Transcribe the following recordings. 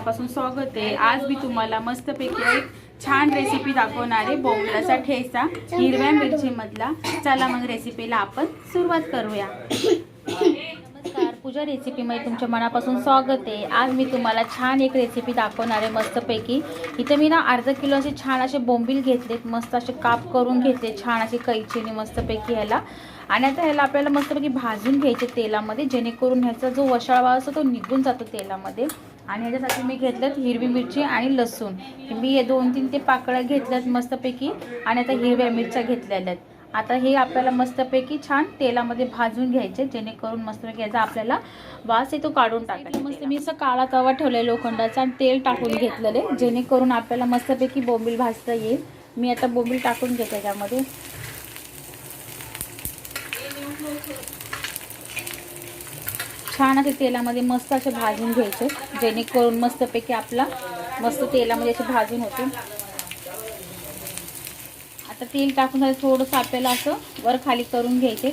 मनापासून स्वागत आहे. आज मी तुम्हाला मस्तपैकी एक छान रेसिपी दाखवणार आहे. बोंबलाचा ठेचा हिरव्या मिरचीमधला. चला मग रेसिपीला आपण सुरुवात करूया. नमस्कार पूजा रेसिपीमध्ये तुमच्या मनापासून स्वागत आहे. आज मी तुम्हाला छान एक रेसिपी दाखवणार आहे मस्तपैकी. इथे मी ना अर्धा किलो असे छान असे बोंबील घेतलेत. मस्त असे काप करून घेतले छान असे कैचीने मस्तपैकी ह्याला. आणि आता ह्याला आपल्याला मस्तपैकी भाजून घ्यायचे तेलामध्ये जेणेकरून ह्याचा जो वशाळवा असतो तो निघून जातो तेलामध्ये. आणि ह्याच्यासाठी मी घेतल्यात हिरवी मिरची आणि लसूण. मी हे दोन तीन ते पाकळ्या घेतल्यात मस्तपैकी आणि आता हिरव्या मिरच्या घेतलेल्या आहेत. आता हे आपल्याला मस्तपैकी छान तेलामध्ये भाजून घ्यायचे जेणेकरून मस्तपैकी याचा आपल्याला वास आहे तो काढून टाकायचा मस्त मी असं काळा तवा ठेवला लोखंडाचा आणि तेल टाकून घेतलेले जेणेकरून आपल्याला मस्तपैकी बोंबील भाजता येईल. मी आता बोंबील टाकून घेते त्याच्यामध्ये छान असे तेलामध्ये मस्त असे भाजून घ्यायचे जेणेकरून मस्तपैकी आपला मस्त तेलामध्ये असे भाजून होते आता तेल टाकून झालं थोडंसं आपल्याला असं वर खाली करून घ्यायचे.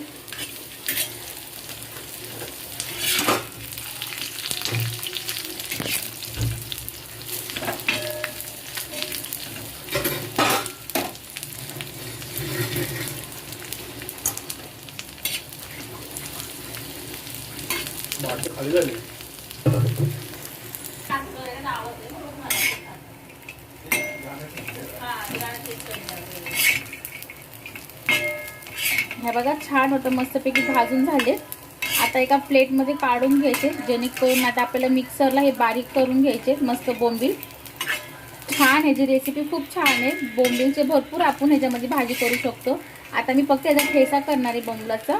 माती खाली झाली. हे बघा छान होतं. मस्तपैकी भाजून झाले. आता एका प्लेटमध्ये काढून घ्यायचे जेणेकरून आता आपल्याला मिक्सरला हे बारीक करून घ्यायचे मस्त बोंबील. छान ह्याची रेसिपी खूप छान आहे. बोंबीलचे भरपूर आपण ह्याच्यामध्ये भाजी करू शकतो. आता मी फक्त ह्याचा ठेसा करणार आहे बोंबलाचा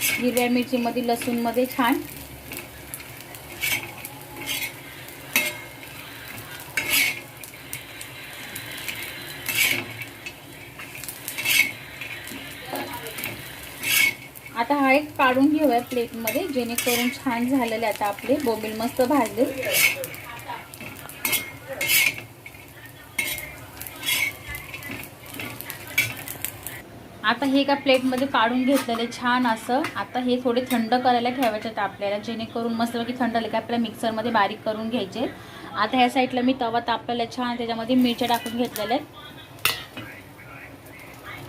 हिरव्या मिरचीमध्ये लसूणमध्ये छान. आता हा एक काढून घेऊया प्लेटमध्ये जेणेकरून छान झालेले आता आपले बोबील मस्त भाजले. आता हे एका प्लेटमध्ये काढून घेतलेले छान असं. आता हे थोडे थंड करायला ठेवायचे आहेत आपल्याला जेणेकरून मस्तपैकी थंड झाले की आपल्याला मिक्सरमध्ये बारीक करून घ्यायचे आता ह्या साईडला मी तवा तापलेला छान. त्याच्यामध्ये मिरच्या टाकून घेतलेल्या आहेत.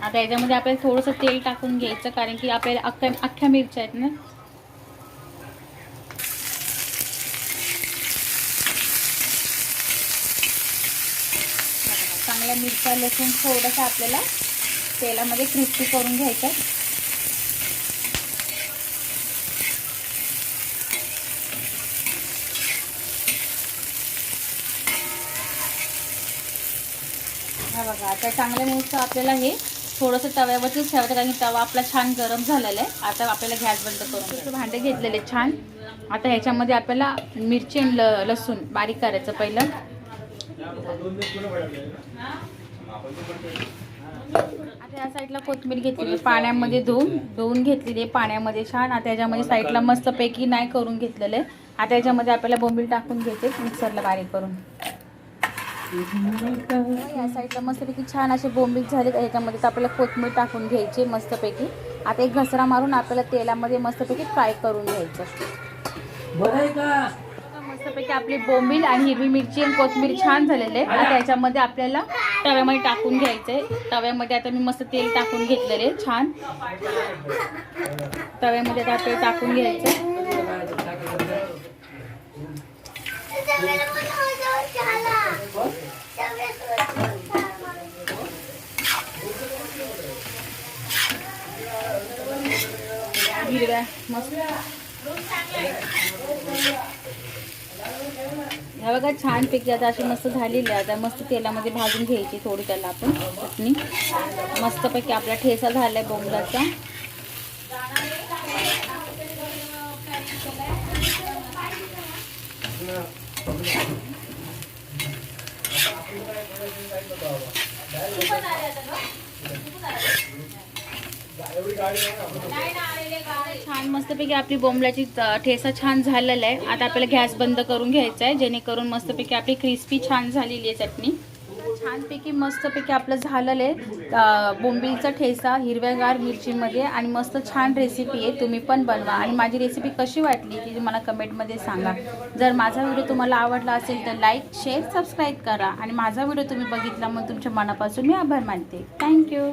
आता याच्यामध्ये आपल्याला थोडंसं तेल टाकून घ्यायचं कारण की आपल्याला अख्ख्या अख्ख्या मिरच्या आहेत ना. चांगल्या मिरच्या लसूण थोडंसं आपल्याला तेलामध्ये क्रिस्पी करून घ्यायचं. हा बघा आता चांगल्या मिरचं आपल्याला हे थोडंसं तव्यावरतीच ठेवायचं कारण तवा आपला छान गरम झालेला आहे. आता आपल्याला गॅस बंद करून भांडे घेतलेले छान. आता ह्याच्यामध्ये आपल्याला मिरची आणि ल लसूण बारीक करायचं पहिलं. आता या साईडला कोथिंबीर घेतलेली पाण्यामध्ये धुवून. धुवून घेतलेली पाण्यामध्ये छान. आता याच्यामध्ये साईडला मस्तपैकी नाही करून घेतलेलं आहे. आता याच्यामध्ये आपल्याला बोंबील टाकून घ्यायचे मिक्सरला बारीक करून. या साईडला मस्तपैकी छान असे बोंबील झाले याच्यामध्ये तर आपल्याला कोथिंबीर टाकून घ्यायची मस्तपैकी. आता एक घसरा मारून आपल्याला तेलामध्ये मस्तपैकी फ्राय करून घ्यायचं. मस्तपैकी आपली बोंबील आणि हिरवी मिरची आणि कोथमीर छान झालेले आहे. आता याच्यामध्ये आपल्याला तव्यामध्ये टाकून घ्यायचंय. तव्यामध्ये आता मी मस्त तेल टाकून घेतलेले छान. तव्यामध्ये आता आपल्याला टाकून घ्यायचं हिरव्या मस्त. ह्या बघा छान पैकी आता अशी मस्त झालेली आहे. आता मस्त तेलामध्ये भाजून घ्यायची थोडी त्याला आपण चटणी. मस्तपैकी आपला ठेसा झालाय बोंबलाचा. छान मस्तपैकी आपली बोंबलाची ठेसा छान झालेला आहे. आता आपल्याला गॅस बंद करून घ्यायचा आहे जेणेकरून मस्तपैकी आपली क्रिस्पी छान झालेली आहे चटणी. छानपैकी मस्तपैकी आपलं झालेलं आहे. अं, बोंबीलचा ठेसा हिरव्यागार मिरचीमध्ये आणि मस्त छान रेसिपी आहे. तुम्ही पण बनवा. आणि माझी रेसिपी कशी वाटली ती मला कमेंटमध्ये सांगा. जर माझा व्हिडिओ तुम्हाला आवडला असेल तर लाईक शेअर सबस्क्राईब करा. आणि माझा व्हिडिओ तुम्ही बघितला मग तुमच्या मनापासून मी आभार मानते. थँक्यू